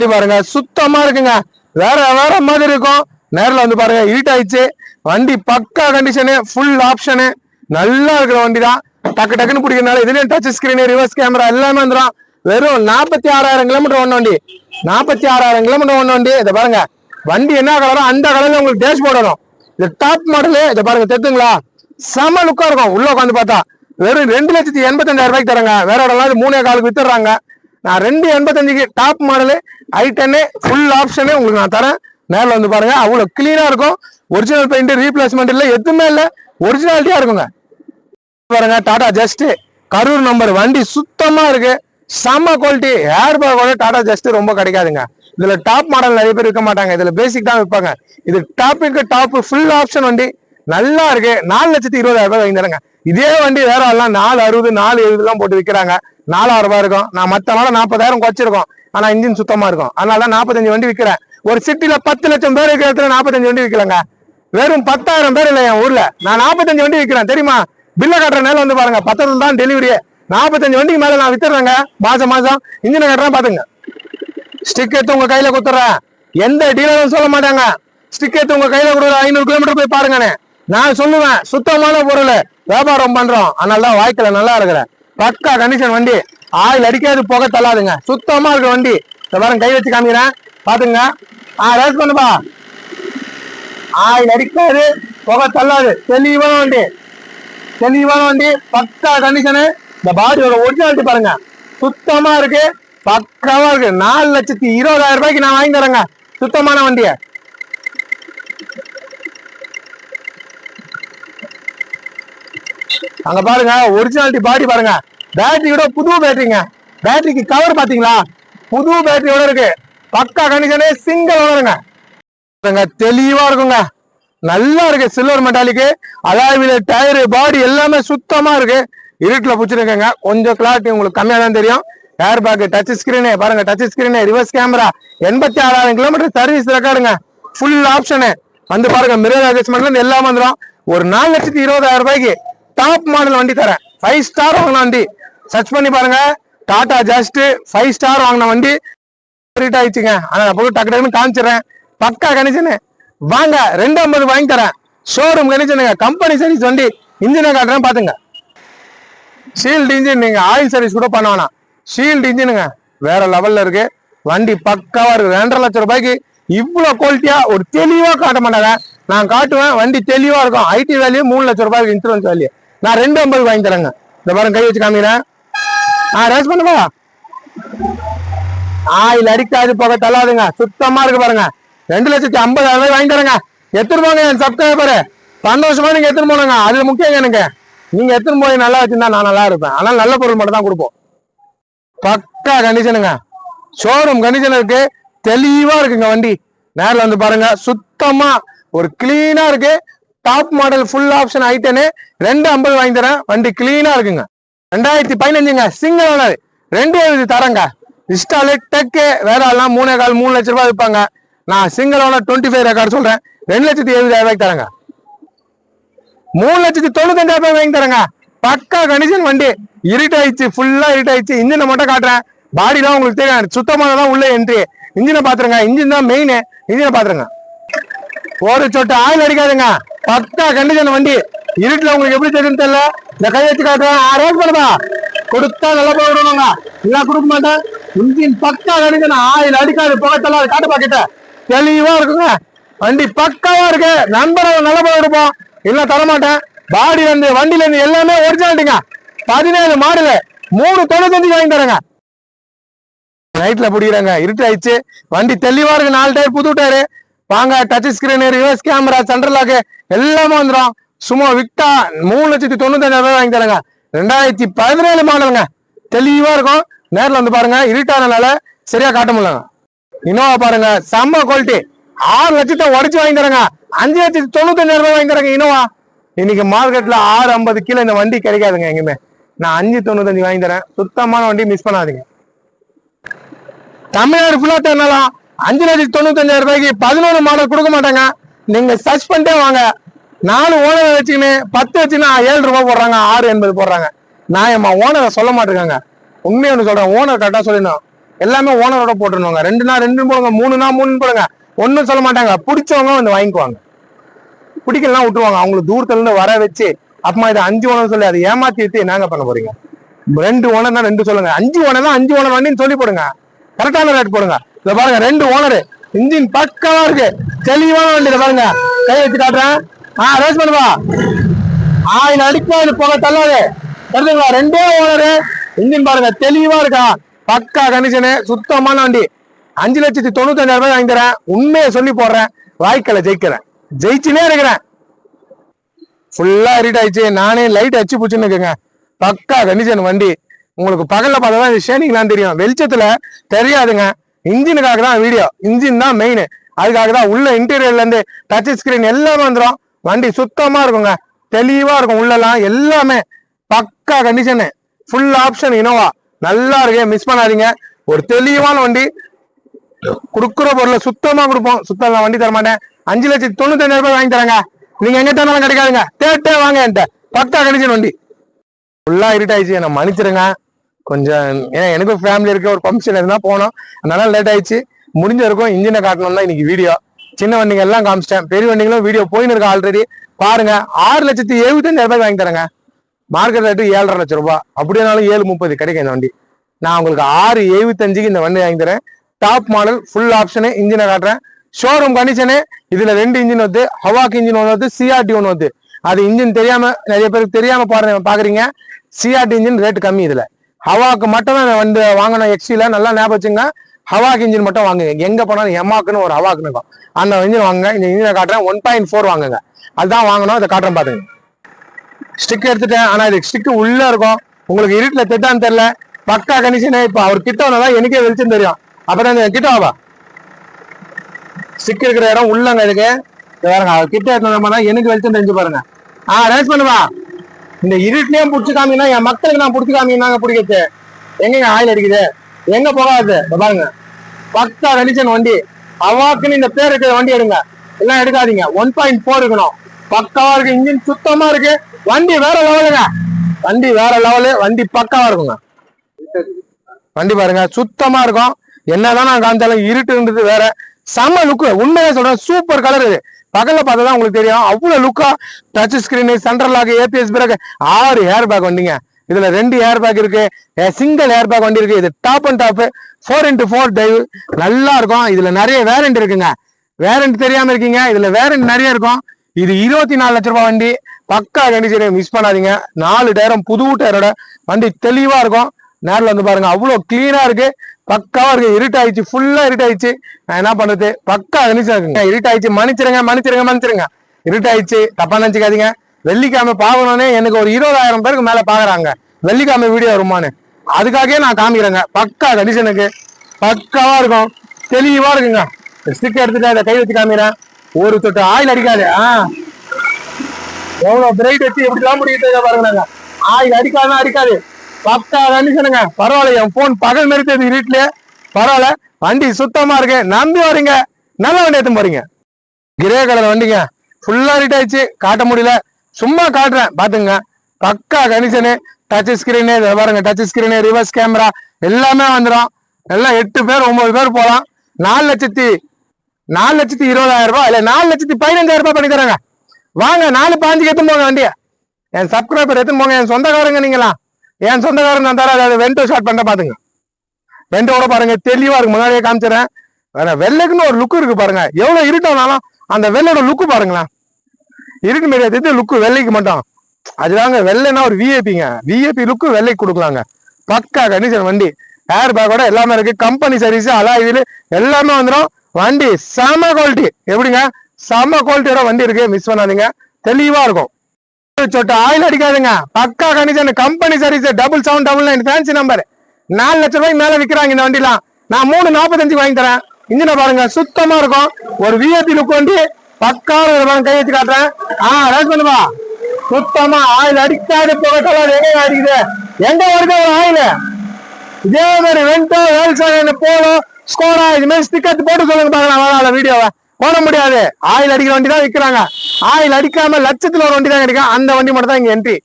பாருங்க சுத்தமா இருக்குங்க. வேற வேற மாதிரி இருக்கும். நேரில் வந்து பாருங்க இருட்டாயிடுச்சு வண்டி பக்கா கண்டிஷனு ஃபுல் ஆப்ஷனு நல்லா இருக்கிற வண்டி தான் டக்கு டக்குன்னு பிடிக்கிறனால இதுலயும் டச் ஸ்கிரீனு ரிவர்ஸ் கேமரா எல்லாமே வந்துடும் வெறும் நாற்பத்தி ஆறாயிரம் கிலோமீட்டர் ஒன்று வண்டி. நாற்பத்தி ஆறாயிரம் கிலோமீட்டர் ஒன்று வண்டி. இதை பாருங்க வண்டி என்ன கலரோ அந்த கலர்ல உங்களுக்கு டேஷ் போடணும் இது டாப் மாடலு இதை பாருங்க தெத்துங்களா செம லுக்கா இருக்கும். உள்ள உட்காந்து பார்த்தா. வெறும் ரெண்டு லட்சத்தி எண்பத்தஞ்சாயிரம் ரூபாய்க்கு தராங்க வேற இடம்லாம் மூணே காலுக்கு வித்துடுறாங்க. நான் ரெண்டு எண்பத்தஞ்சுக்கு top model I ten full option உங்களுக்கு நான் தரேன். நேரில் வந்து பாருங்க அவ்வளோ கிளீனாக இருக்கும். ஒரிஜினல் பெயிண்ட் ரீப்ளேஸ்மெண்ட் இல்லை எதுவுமே இல்லை. ஒரிஜினாலிட்டியா இருக்குங்க பாருங்க டாடா ஜஸ்ட் கரூர் நம்பர் வண்டி சுத்தமா இருக்கு. செம்ம குவாலிட்டி ஏர் பேக்கோட டாடா ஜஸ்ட் ரொம்ப கிடைக்காதுங்க. இதுல டாப் மாடல் நிறைய பேர் விற்க மாட்டாங்க. இதுல பேசிக் தான் விற்பாங்க. இது டாப்புக்கு டாப் ஃபுல் ஆப்ஷன் வண்டி. நல்லா இருக்கு. நாலு லட்சத்தி இருபதாயிரம் ரூபாய் வாங்கி தரேங்க. இதே வண்டி வேற எல்லாம் நாலு அறுபது நாலு எழுபது தான் போட்டு விற்கிறாங்க நாலாயிரம் ரூபாய் இருக்கும். நான் மத்த நாள் நாற்பதாயிரம் குறைச்சிருக்கோம். ஆனா இன்ஜின் சுத்தமா இருக்கும். அதனால தான் நாற்பத்தஞ்சு வண்டி விற்கிறேன் ஒரு சிட்டில பத்து லட்சம் பேர் இருக்கிற இடத்துல நாற்பத்தஞ்சு வண்டி விற்கலங்க வெறும் பத்தாயிரம் பேர் இல்லை என் ஊர்ல? நான் நாற்பத்தஞ்சு வண்டி விற்கிறேன் தெரியுமா? பில்ல கட்டுற நேரம் வந்து பாருங்க. பத்தரம் தான் டெலிவரியே நாற்பத்தஞ்சு வண்டிக்கு மேல நான் வித்துறேங்க. மாசம் மாசம். இன்ஜினை கட்டுறேன் பாத்துங்க. ஸ்டிக் எடுத்து உங்க கையில குத்துறேன். எந்த டீலரும் சொல்ல மாட்டாங்க. ஸ்டிக் எடுத்து உங்க கையில கொடுக்குற ஐநூறு கிலோமீட்டர் போய் பாருங்கண்ணே நான் சொல்லுவேன். சுத்தமான பொருள். வியாபாரம் பண்றோம். அதனால தான் வாய்க்கல நல்லா இருக்கிறேன் பக்கா கண்டிஷன் வண்டி. ஆயில் அடிக்காது புகை தள்ளாதுங்க. சுத்தமா இருக்கிற வண்டி. இந்த பாருங்க கை வச்சு காமிக்கிறேன். பாத்துங்க. ஆ ரேஸ் பண்ணுப்பா ஆள் நடிக்காது புகை தள்ளாது. தெளிவான வண்டி. தெளிவான வண்டி பக்கா கண்டிஷனு இந்த பாடியோட ஒரிஜினாலிட்டி பாருங்க. சுத்தமா இருக்கு பக்காவா இருக்கு. நாலு லட்சத்தி இருபதாயிரம் ரூபாய்க்கு நான் வாங்கி தரேங்க. சுத்தமான வண்டிய. அங்க பாருங்க ஒரிஜினாலிட்டி பாடி பாருங்க. பேட்டரியோட புது பேட்டரிங்க பேட்டரிக்கு கவர் பாத்தீங்களா புது பேட்டரியோட இருக்கு. பக்கா கண்டிஷனே சிங்கிள் ஓனருங்க பாருங்க, தெளிவா இருக்குங்க. நல்லா இருக்கு சில்வர் மெட்டாலிக்கு அலாய்வில டயரு பாடி எல்லாமே சுத்தமா இருக்கு. இருட்டில் பிடிச்சிருக்கேங்க. கொஞ்சம் கிளாரிட்டி உங்களுக்கு கம்மியாக தான் தெரியும். ஏர் பேக் டச் ஸ்கிரீனு பாருங்க டச் ஸ்கிரீனு ரிவர்ஸ் கேமரா எண்பத்தி ஆறாயிரம் கிலோமீட்டர் சர்வீஸ் ரெக்கார்டுங்க ஃபுல் ஆப்ஷனு வந்து பாருங்க மிரர் அட்ஜஸ்ட்மெண்ட்ல எல்லாம் வந்துடும் ஒரு நாலு லட்சத்தி இருபதாயிரம் ரூபாய்க்கு டாப் மாடல் வண்டி தரேன். ஃபைவ் ஸ்டார் வாங்கின வண்டி. சர்ச் பண்ணி பாருங்க. டாடா ஜஸ்ட் ஃபைவ் ஸ்டார் வாங்கின வண்டி. ரேட் ஆயிடுச்சுங்க. ஆனா நான் போய் டக்கு டக்குன்னு காமிச்சிடுறேன். பக்கா கணிச்சனு வாங்க ரெண்டு ஐம்பது வாங்கி தரேன். ஷோரூம் கணிச்சுங்க கம்பெனி சர்வீஸ் வண்டி இன்ஜினை காட்டுறேன் பாத்துங்க. ஷீல்டு இன்ஜின் நீங்க ஆயில் சர்வீஸ் கூட பண்ண வேணாம் ஷீல்டு இன்ஜினுங்க வேற லெவல்ல இருக்கு. வண்டி பக்காவா இருக்கு. ரெண்டரை லட்சம் ரூபாய்க்கு இவ்வளவு குவாலிட்டியா ஒரு தெளிவா காட்ட மாட்டாங்க. நான் காட்டுவேன் வண்டி தெளிவா இருக்கும். ஐடி வேல்யூ மூணு லட்சம் ரூபாய்க்கு இன்சூரன்ஸ் வேல்யூ நான் ரெண்டு ஐம்பது வாங்கி தரேங்க. இந்த பாருங்க கை வச்சு காமிக்கிறேன். ஆ ரேஸ் பண்ணுவா ஆயில் அடிக்காது போக தள்ளாதுங்க. சுத்தமா இருக்கு பாருங்க. ரெண்டு லட்சத்தி ஐம்பதாயிரம் ரூபாய் வாங்கி தரேங்க. எத்தனை போங்க என் சப்ஸ்கிரைபர் சந்தோஷமா நீங்க எத்தனை போனங்க. அது முக்கியம் எனக்கு. நீங்க எத்தனை போய் நல்லா வச்சிருந்தா நான் நல்லா இருப்பேன். ஆனால் நல்ல பொருள் மட்டும் தான் கொடுப்போம். பக்கா கண்டிஷனுங்க ஷோரூம் கண்டிஷன் இருக்கு. தெளிவா இருக்குங்க வண்டி. நேரில் வந்து பாருங்க. சுத்தமா ஒரு கிளீனா இருக்கு. Top model full option I ten ரெண்டு ஐம்பது வாங்கி தரேன். வண்டி கிளீனா இருக்குங்க. ரெண்டாயிரத்தி பதினஞ்சுங்க. சிங்கிள் ஓனர் ரெண்டு எழுதி தரேங்க. இஸ்டாலு டெக்கு வேற எல்லாம் மூணே கால் மூணு லட்ச ரூபாய் விற்பாங்க நான் single owner twenty five record சொல்றேன். ரெண்டு லட்சத்தி எழுபதாயிரம் ரூபாய்க்கு தரேங்க. மூணு லட்சத்தி தொண்ணூத்தஞ்சாயிரம் ரூபாய் வாங்கி தரங்க. பக்கா கண்டிஷன் வண்டி இருட் ஆயிடுச்சு ஃபுல்லா இருட் ஆயிடுச்சு. இன்ஜினை மட்டும் காட்டுறேன். பாடிலாம் உங்களுக்கு தெரியும். சுத்தமானதான் உள்ள என்ட்ரி இன்ஜினை பாத்துருங்க. இன்ஜின் தான் மெயின் இன்ஜினை பாத்துருங்க. ஒரு சொட்டு ஆயில் அடிக்காதுங்க. பக்கா கண்டிஷன் வண்டி இருட்டுல உங்களுக்கு எப்படி தெரியும் தெரியல? இந்த கை வச்சு காட்டுறேன். ஆறாயிரம் போடுதா கொடுத்தா நல்லா போய் விடணுங்க இல்ல கொடுக்க மாட்டேன். இன்ஜின் பக்கா கண்டிஷன் ஆயில் அடிக்காது புகைத்தெல்லாம் காட்டு பாக்கிட்ட. தெளிவா இருக்குங்க. வண்டி பக்காவா இருக்கு. நண்பரை நல்ல போய் எடுப்போம். இல்லை தரமாட்டேன். பாடி வந்து வண்டியில இருந்து எல்லாமே ஒரிஜினாலிட்டிங்க. பதினேழு மாடலு. மூணு தொண்ணூத்தஞ்சு வாங்கி தரேங்க. நைட்ல பிடிக்கிறாங்க. இருட்டு ஆயிடுச்சு. வண்டி தெளிவா இருக்கு. நாலு டயர் புது டயரு. வாங்க touch screen reverse camera central lock எல்லாமே வந்துடும் சும்மா விட்டா மூணு லட்சத்தி தொண்ணூத்தஞ்சாயிரம் ரூபாய் வாங்கி தரேங்க. ரெண்டாயிரத்தி பதினேழு மாடலுங்க. தெளிவா இருக்கும். நேரில் வந்து பாருங்க. இருட்டானனால சரியா காட்ட முடியல இனோவா பாருங்க. செம்ம குவாலிட்டி ஆறு லட்சத்தை உடச்சு வாங்கி அஞ்சு லட்சத்தி தொண்ணூத்தஞ்சாயிரம் ரூபாய் வாங்கி இனோவா இன்னைக்கு மார்க்கெட்ல ஆறு ஐம்பது கிலோ இந்த வண்டி கிடைக்காதுங்க எங்குமே நான் அஞ்சு தொண்ணூத்தஞ்சு வாங்கி தரேன். சுத்தமான வண்டி மிஸ் பண்ணாதீங்க. தமிழ்நாடு ஃபுல்லா தேடலாம் அஞ்சு லட்சத்தி தொண்ணூத்தஞ்சாயிரம் ரூபாய்க்கு பதினோரு மாடல் கொடுக்க மாட்டாங்க. நீங்க சர்ச் பண்ணிட்டே வாங்க. நாலு ஓனரை வச்சுக்கின்னு பத்து வச்சுன்னா ஏழு ரூபாய் போடுறாங்க. ஆறு எண்பது போடுறாங்க. நான் என் ஓனரை சொல்ல மாட்டேங்க உண்மையை ஒன்று சொல்றேன். ஓனர் கரெக்டாக சொல்லிடணும். எல்லாமே ஓனரோட போட்டுருவாங்க ரெண்டு நாள் ரெண்டு போடுங்க. மூணு நாள் மூணு போடுங்க. ஒன்றும் சொல்ல மாட்டாங்க. பிடிச்சவங்க வந்து வாங்கிக்குவாங்க. பிடிக்கலாம் விட்டுருவாங்க. அவங்களுக்கு தூரத்துல இருந்து வர வச்சு அப்பமா இது அஞ்சு ஓனர் சொல்லி அதை ஏமாத்தி விட்டு என்னங்க பண்ண போறீங்க. ரெண்டு ஓனர்னா ரெண்டு சொல்லுங்க. அஞ்சு ஓனர் தான் அஞ்சு ஓனர் வண்டின்னு சொல்லி போடுங்க. கரெக்டான ரேட் போடுங்க. இதை பாருங்க. ரெண்டு ஓனர். இன்ஜின் பக்கமா இருக்கு. தெளிவான வண்டி பாருங்க. கை வச்சு காட்டுறேன். ஆ ரேஸ் பண்ணுவா அடிக்கும் இது போக தள்ளாது. தெரிஞ்சுங்களா? ரெண்டே ஓனரு. இன்ஜின் பாருங்க தெளிவா இருக்கா? பக்கா கண்டிஷனு சுத்தமான வண்டி அஞ்சு லட்சத்தி தொண்ணூத்தஞ்சாயிரம் ரூபாய் வாங்கி தரேன் உண்மையை சொல்லி போடுறேன். வாய்க்கல ஜெயிக்கிறேன். ஜெயிச்சுனே இருக்கிறேன். ஃபுல்லா இரிட் ஆயிடுச்சு. நானே லைட் அச்சு பூச்சுன்னு இருக்குங்க. பக்கா கண்டிஷன் வண்டி. உங்களுக்கு பகல்ல பார்த்தா தான் ஷேனிங்லாம் தெரியும். வெளிச்சத்துல தெரியாதுங்க. இன்ஜினுக்காக தான் வீடியோ இன்ஜின் தான் மெயின் அதுக்காக தான் உள்ள இன்டீரியர்ல இருந்து டச் ஸ்கிரீன் எல்லாமே வந்துடும் வண்டி சுத்தமா இருக்குங்க. தெளிவா இருக்கும் உள்ளலாம் எல்லாமே பக்கா கண்டிஷனு ஃபுல் ஆப்ஷன் இனோவா நல்லா இருக்கு மிஸ் பண்ணாதீங்க. ஒரு தெளிவான வண்டி. கொடுக்குற பொருளை சுத்தமா கொடுப்போம். சுத்தம் நான் வண்டி தர மாட்டேன் அஞ்சு லட்சத்தி தொண்ணூத்தஞ்சாயிரம் ரூபாய் வாங்கி தரேங்க. நீங்க எங்க தேர்ந்தாலும் கிடைக்காதுங்க. தேட்டே வாங்க என்கிட்ட. பக்கா கண்டிஷன் வண்டி. ஃபுல்லா இருட் ஆயிடுச்சு. என்ன மன்னிச்சிருங்க. கொஞ்சம் ஏன்னா எனக்கும் ஃபேமிலி இருக்க ஒரு ஃபங்க்ஷன் இருந்தால் போனோம். அதனால லேட் ஆயிடுச்சு. முடிஞ்ச வரைக்கும் இன்ஜினை காட்டணும் தான் இன்னைக்கு வீடியோ சின்ன வண்டிங்க எல்லாம் காமிச்சிட்டேன். பெரிய வண்டிங்களும் வீடியோ போயின்னு இருக்கு ஆல்ரெடி பாருங்க. ஆறு லட்சத்தி எழுபத்தஞ்சாயிரம் ரூபாய் வாங்கி தரேங்க. மார்க்கெட் ரேட்டு ஏழரை லட்சம் ரூபாய். அப்படியானாலும் ஏழு முப்பது கிடைக்கும் இந்த வண்டி நான் உங்களுக்கு ஆறு எழுபத்தஞ்சுக்கு இந்த வண்டி வாங்கி தரேன். டாப் மாடல் ஃபுல் ஆப்ஷனு இன்ஜினை காட்டுறேன். ஷோரூம் கண்டிஷனு இதுல ரெண்டு இன்ஜின் வந்து ஹவாக் இன்ஜின் ஒன்று வந்து சிஆர்டி ஒன்று வந்து அது இன்ஜின் தெரியாம நிறைய பேருக்கு தெரியாம பாருங்க பாக்குறீங்க. சிஆர்டி இன்ஜின் ரேட் கம்மி இதுல. ஹவாக்கு மட்டும் தான் வந்து வாங்கணும் எக்ஸில நல்லா ஞாபகம் வச்சுங்க ஹவாக் இன்ஜின் மட்டும் வாங்குங்க. எங்க போனாலும் எமாக்குன்னு ஒரு ஹவாக்குன்னு இருக்கும் அந்த இன்ஜின் வாங்குங்க. இந்த இன்ஜினை காட்டுறேன். ஒன் பாயிண்ட் ஃபோர் வாங்குங்க. அதுதான் வாங்கணும் அதை காட்டுறேன் பார்த்துங்க ஸ்டிக் எடுத்துட்டேன். ஆனா இது ஸ்டிக் உள்ள இருக்கும். உங்களுக்கு இருட்டுல திட்டான்னு தெரியல. பக்கா கண்டிஷனே இப்ப அவர் கிட்ட வந்தாதான் எனக்கே வெளிச்சம் தெரியும். அப்பதான் இந்த கிட்ட ஆவா ஸ்டிக் இருக்கிற இடம் உள்ளங்க இதுக்கு. இது பாருங்க அவர் கிட்ட எடுத்தோம்னா எனக்கு வெளிச்சம் தெரிஞ்சு பாருங்க. ஆ ரேஸ் பண்ணுவா இந்த இருட்டுலயும் புடிச்சு காமிங்கன்னா என் மக்களுக்கு நான் புடிச்சு காமிக்கிறாங்க பிடிக்கிறது எங்கங்க ஆயில் அடிக்குது? எங்க போகாது? பாருங்க. பக்கா கண்டிஷன் வண்டி. அவாக்குன்னு இந்த பேர் இருக்கிற வண்டி எடுங்க. எல்லாம் எடுக்காதீங்க. ஒன் பாயிண்ட் ஃபோர் இருக்கணும். பக்காவா இருக்கு. இன்ஜின் சுத்தமா இருக்கு. வண்டி வேற லெவலுங்க. வண்டி வேற லெவலு. வண்டி பக்காவா இருக்குங்க. வண்டி பாருங்க. சுத்தமா இருக்கும். என்னதான் நான் காமிச்சாலும் இருட்டுன்றது வேற. செம்ம லுக்கு உண்மையா சொல்றேன் சூப்பர் கலர் இது. பகல்ல பார்த்தா தான் உங்களுக்கு தெரியும். அவ்வளவு லுக்கா touch screen central lock ABS brake ஆறு ஏர் பேக் வண்டிங்க. இதுல ரெண்டு ஏர் பேக் இருக்கு. சிங்கிள் ஏர் பேக் வண்டி இருக்கு. இது top and top four into four drive நல்லா இருக்கும். இதுல நிறைய வேரண்ட் இருக்குங்க. வேரண்ட் தெரியாம இருக்கீங்க. இதுல வேரண்ட் நிறைய இருக்கும். இது இருபத்தி நாலு லட்ச ரூபாய் வண்டி. பக்கா கண்டிஷன் மிஸ் பண்ணாதீங்க. நாலு டயரும் புது டயரோட வண்டி தெளிவா இருக்கும். நேரில் வந்து பாருங்க அவ்வளோ கிளீனா இருக்கு. பக்காவா இருக்கு. இருட்டாயிடுச்சு ஃபுல்லா இருட்டாயிடுச்சு நான் என்ன பண்றது? பக்கா கண்டிஷன் இருக்குங்க இருட்டாயிடுச்சு மன்னிச்சிருங்க மன்னிச்சிருங்க மன்னிச்சிருங்க. இருட்டாயிடுச்சு தப்பா நினைச்சுக்காதீங்க. வெள்ளிக்கிழமை பார்க்கணும்னே எனக்கு ஒரு இருபதாயிரம் பேருக்கு மேல பாக்குறாங்க. வெள்ளிக்கிழமை வீடியோ வருமானு அதுக்காகவே நான் காமிக்கிறேங்க. பக்கா கண்டிஷனுக்கு பக்காவா இருக்கும். தெளிவா இருக்குங்க. ஸ்டிக் எடுத்துட்டு அதை கை வச்சு காமிக்கிறேன். ஒரு தொட்டு ஆயில் அடிக்காது ஆ. எவ்வளவு பிரைட் வச்சு எப்படிலாம் முடிக்கிட்டு பாருங்க ஆயில் அடிக்காதுன்னா அடிக்காது. பக்கா கண்டிஷனுங்க பரவாயில்ல என் போன் பகல் மெரித்தது வீட்லயே பரவாயில்ல. வண்டி சுத்தமா இருக்கு. நம்பி வரீங்க. நல்ல வண்டி எடுத்து போறீங்க. கிரே கலர் வண்டிங்க. ஃபுல்லா ரிட் ஆயிடுச்சு. காட்ட முடியல. சும்மா காட்டுறேன். பாத்துங்க பக்கா கண்டிஷனு டச் ஸ்கிரீனு பாருங்க. டச் ஸ்கிரீனு ரிவர்ஸ் கேமரா எல்லாமே வந்துடும் எல்லாம் எட்டு பேர் ஒன்பது பேர் போகலாம். நாலு லட்சத்தி நாலு லட்சத்தி இருபதாயிரம் ரூபாய் இல்ல நாலு லட்சத்தி பதினஞ்சாயிரம் ரூபாய் பண்ணி தராங்க வாங்க நாலு பாஞ்சுக்கு எடுத்துன்னு போங்க வண்டிய. என் சப்ஸ்கிரைபர் எடுத்துன்னு போங்க என் சொந்தக்காரங்க நீங்களா? என் சொந்தக்காரங்க நான் தர அதை வெண்டோ ஷார்ட் பண்ண பாத்துங்க. வெண்டோட பாருங்க தெளிவா இருக்கு. முன்னாடியே காமிச்சிடறேன். வேற வெள்ளைக்குன்னு ஒரு லுக்கு இருக்கு பாருங்க. எவ்வளவு இருட்டானாலும் அந்த வெள்ளையோட லுக்கு பாருங்களேன். இருட்டு மீடியா இது லுக்கு வெள்ளைக்கு மட்டும். அதுதாங்க வெள்ளைன்னா ஒரு விஐபிங்க விஐபி லுக்கு வெள்ளைக்கு கொடுக்கலாங்க. பக்கா கண்டிஷன் வண்டி. ஏர் பேக்கோட எல்லாமே இருக்கு. கம்பெனி சர்வீஸ் அலாயில் எல்லாமே வந்துடும் வண்டி செம குவாலிட்டி எப்படிங்க? செம குவாலிட்டியோட வண்டி இருக்கு மிஸ் பண்ணாதீங்க. தெளிவா இருக்கும். சொட்டு ஆயில் அடிக்காதுங்க. பக்கா condition company service double seven double nine fancy number நாலு லட்ச ரூபாய்க்கு மேல விற்கிறாங்க இந்த வண்டிலாம். நான் மூணு நாற்பத்தஞ்சு வாங்கி தரேன். இன்ஜினை பாருங்க சுத்தமா இருக்கும். ஒரு விஐபி லுக் வண்டி பக்கான ஒரு கை வச்சு காட்டுறேன். ஆ ரேஸ் பண்ணுவா சுத்தமா ஆயில் அடிக்காது புகட்டலாம் எங்க அடிக்குது. எங்க வருது ஒரு ஆயில் இதே மாதிரி வெண்டோ வேல்சன் போலோ ஸ்கோடா இது மாதிரி ஸ்டிக்கர் போட்டு சொல்லுங்க பாக்கலாம் அந்த வீடியோவை போட முடியாது. ஆயில் அடிக்கிற வண்டி தான் விற்கிறாங்க ஆயில் அடிக்காம லட்சத்துல ஒரு வண்டி தான் கிடைக்கும். அந்த வண்டி மட்டும் தான் இங்க என்ட்ரி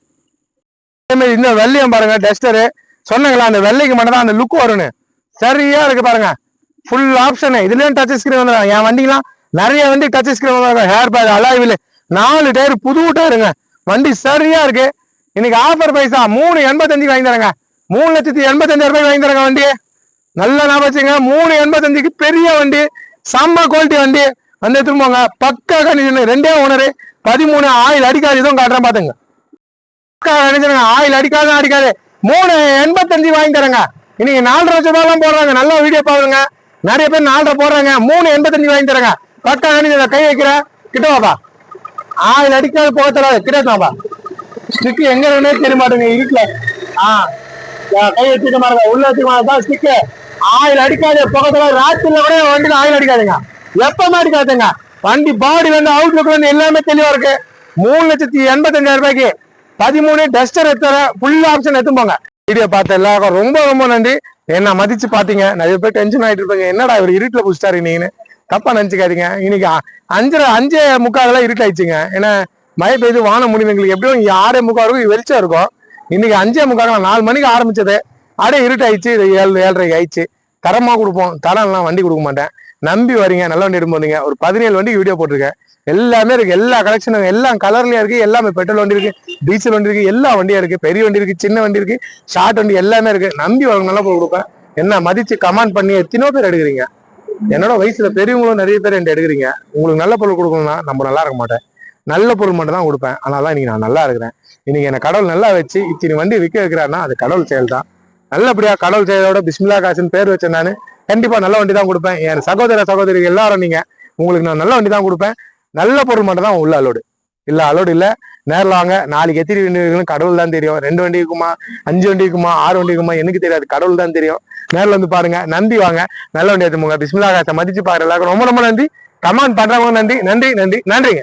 அதே இந்த வெள்ளையும் பாருங்க டஸ்டரு சொன்னங்களா அந்த வெள்ளைக்கு மட்டும் தான் அந்த லுக் வரும்னு. சரியா இருக்கு பாருங்க. ஃபுல் ஆப்ஷன் இதுலயும் டச் ஸ்கிரீன் வந்துடும். என் வண்டிலாம் நிறைய வண்டி டச் ஸ்கிரீன் வந்துடும். ஹேர் பேக் அலாய்வில் நாலு டயர் புது டயருங்க வண்டி சரியா இருக்கு. இன்னைக்கு ஆஃபர் பைசா மூணு எண்பத்தஞ்சுக்கு வாங்கி தரேங்க. மூணு லட்சத்தி எண்பத்தஞ்சாயிரம் ரூபாய் வாங்கி தரேங்க வண்டி நல்ல ஞாபகம் வச்சுங்க. மூணு எண்பத்தஞ்சுக்கு பெரிய வண்டி செம்ம குவாலிட்டி வண்டி. வந்து எடுத்துட்டு போங்க. பக்கா கண்டிஷன் ரெண்டே ஓனரு பதிமூணு ஆயில் அடிக்காது. இதுவும் காட்டுறேன் பாத்துங்க பக்கா கண்டிஷன் ஆயில் அடிக்காது அடிக்காது. மூணு எண்பத்தஞ்சு வாங்கி தரேங்க. இன்னைக்கு நாலரை லட்சம் ரூபாய்லாம் போடுறாங்க. நல்ல வீடியோ பாருங்க நிறைய பேர் நாலரை போடுறாங்க. மூணு எண்பத்தஞ்சு வாங்கி தரேங்க. பக்கா கண்டிஷன் கை வைக்கிறேன். கிட்ட வாப்பா. ஆயில் அடிக்காது போக தராது கிட்ட வாப்பா. ஸ்டிக் எங்க இருக்குன்னே தெரிய மாட்டேங்க இருட்டுல. ஆ. கை வச்சுக்க மாட்டேங்க உள்ள வச்சுக்க மாட்டேன் ஸ்டிக்கு ஆயில் அடிக்காத பக்கத்துல ராத்திரில கூட வண்டியில ஆயில் அடிக்காதுங்க. எப்பவுமே அடிக்காதுங்க. வண்டி பாடி வந்து அவுட்லுக் வந்து எல்லாமே தெளிவா இருக்கு. மூணு லட்சத்தி எண்பத்தஞ்சாயிரம் ரூபாய்க்கு பதிமூணு டஸ்டர் எத்தர ஃபுல் ஆப்ஷன் எத்தும் போங்க வீடியோ பார்த்த எல்லாருக்கும் ரொம்ப ரொம்ப நன்றி. என்ன மதிச்சு பாத்தீங்க? நிறைய பேர் டென்ஷன் ஆயிட்டு இருப்பாங்க. என்னடா இவர் இருட்டுல புடிச்சிட்டாரு நீங்கன்னு தப்பா நினைச்சுக்காதீங்க. இன்னைக்கு அஞ்சரை அஞ்சே முக்காலெல்லாம் இருட்டாயிடுச்சுங்க ஏன்னா மழை பெய்து வானம் முடிவு எங்களுக்கு எப்படியும் ஆறே முக்கால் இருக்கும் வெளிச்சம் இருக்கும். இன்னைக்கு அஞ்சே முக்கால் நாலு மணிக்கு ஆரம்பிச்சது. அப்படியே இருட்டாயிடுச்சு இது ஏழு ஏழரைக்கு ஆயிடுச்சு. தரமாக கொடுப்போம். தரம்லாம் வண்டி கொடுக்க மாட்டேன். நம்பி வரீங்க நல்ல வண்டி எடுத்து போறீங்க ஒரு பதினேழு வண்டிக்கு வீடியோ போட்டிருக்கேன். எல்லாமே இருக்கு. எல்லா கலெக்ஷனும் எல்லாம் கலர்லயும் இருக்கு. எல்லாமே பெட்ரோல் வண்டி இருக்கு டீசல் வண்டி இருக்கு எல்லா வண்டியும் இருக்கு. பெரிய வண்டி இருக்கு சின்ன வண்டி இருக்கு ஷார்ட் வண்டி எல்லாமே இருக்கு. நம்பி வரவங்க நல்லா போய் கொடுப்பேன். என்ன மதிச்சு கமெண்ட் பண்ணி எத்தனையோ பேர் எடுக்கிறீங்க. என்னோட வயசுல பெரியவங்களும் நிறைய பேர் என்கிட்ட எடுக்கிறீங்க. உங்களுக்கு நல்ல பொருள் கொடுக்கணும்னா நம்ம நல்லா இருக்க மாட்டேன். நல்ல பொருள் மட்டும் தான் கொடுப்பேன். அதனால தான் இன்னைக்கு நான் நல்லா இருக்கிறேன். இன்னைக்கு என்ன கடவுள் நல்லா வச்சு இத்தனை வண்டி விற்க வைக்கிறாருன்னா அது கடவுள் செயல் தான் நல்லபடியா கடவுள் செயலோட பிஸ்மில்லா காசுன்னு பேர் வச்சேன் நான். கண்டிப்பா நல்ல வண்டி தான் கொடுப்பேன். என் சகோதர சகோதரி எல்லாரும் நீங்க உங்களுக்கு நான் நல்ல வண்டி தான் கொடுப்பேன். நல்ல பொருள் மட்டும் தான் உள்ள அலோடு இல்ல அலோடு இல்ல. நேரில் வாங்க. நாளைக்கு எத்திரி வண்டி இருக்குன்னு கடவுள் தான் தெரியும். ரெண்டு வண்டி இருக்குமா? அஞ்சு வண்டி இருக்குமா? ஆறு வண்டி இருக்குமா? எனக்கு தெரியாது. கடவுள் தான் தெரியும். நேரில் வந்து பாருங்க. நன்றி வாங்க. நல்ல வண்டி எடுத்துமோங்க பிஸ்மில்லா காசை மதிச்சு பாக்குற எல்லாருக்கும் ரொம்ப ரொம்ப நன்றி. கமாண்ட் பண்றவங்க நன்றி. நன்றி நன்றி நன்றிங்க.